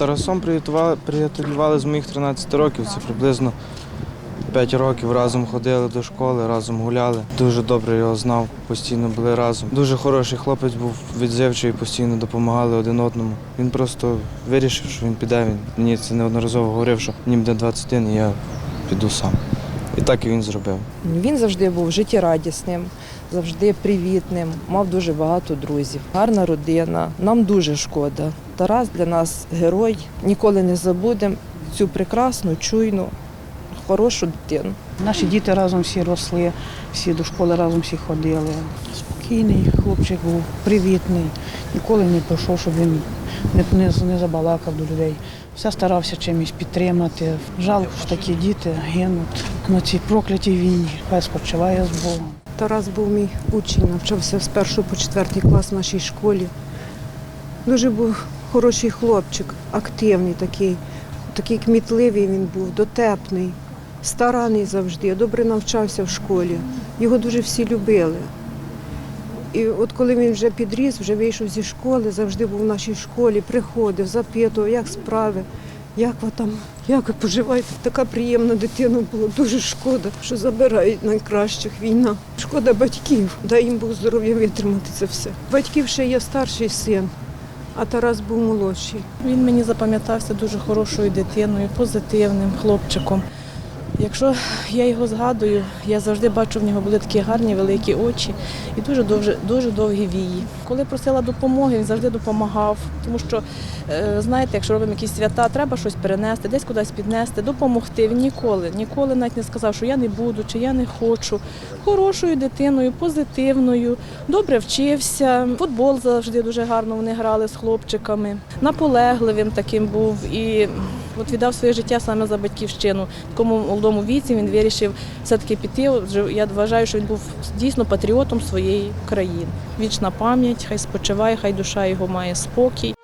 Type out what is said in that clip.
Тарасом приятелювали з моїх 13 років. Це приблизно 5 років разом ходили до школи, разом гуляли. Дуже добре його знав, постійно були разом. Дуже хороший хлопець був відзивчий, постійно допомагали один одному. Він просто вирішив, що він піде. Він мені це неодноразово говорив, що мені буде 21 і я піду сам. І так і він зробив. Він завжди був життєрадісним, завжди привітним, мав дуже багато друзів. Гарна родина. Нам дуже шкода. Тарас для нас герой. Ніколи не забудемо цю прекрасну, чуйну, хорошу дитину. Наші діти разом всі росли, всі до школи разом всі ходили. Спокійний хлопчик був, привітний, ніколи не пройшов, щоб він не, не, не забалакав до людей. Все старався чимось підтримати. Жалко, що такі діти гинуть на цій проклятій війні. Хай спочиває з Богом. Тарас був мій учень, навчався з першого по четвертий клас в нашій школі. Дуже був хороший хлопчик, активний такий, такий кмітливий він був, дотепний, стараний завжди, добре навчався в школі. Його дуже всі любили. І от коли він вже підріс, вже вийшов зі школи, завжди був в нашій школі, приходив, запитував, як справи, як ви там, як ви поживаєте. Така приємна дитина була. Дуже шкода, що забирають найкращих війна. Шкода батьків, дай їм Бог здоров'я витримати це все. Батьків ще є старший син, а Тарас був молодший. Він мені запам'ятався дуже хорошою дитиною, позитивним хлопчиком. Якщо я його згадую, я завжди бачу в нього були такі гарні великі очі і дуже довже, дуже довгі вії. Коли просила допомоги, він завжди допомагав. Тому що, е, знаєте, якщо робимо якісь свята, треба щось перенести, десь кудись піднести, допомогти. Він ніколи, ніколи навіть не сказав, що я не буду чи я не хочу. Хорошою дитиною, позитивною, добре вчився. Футбол завжди дуже гарно вони грали з хлопчиками. Наполегливим таким був і от віддав своє життя саме за батьківщину. Такому молодому віці він вирішив все-таки піти. Я вважаю, що він був дійсно патріотом своєї країни. Вічна пам'ять, хай спочиває, хай душа його має спокій.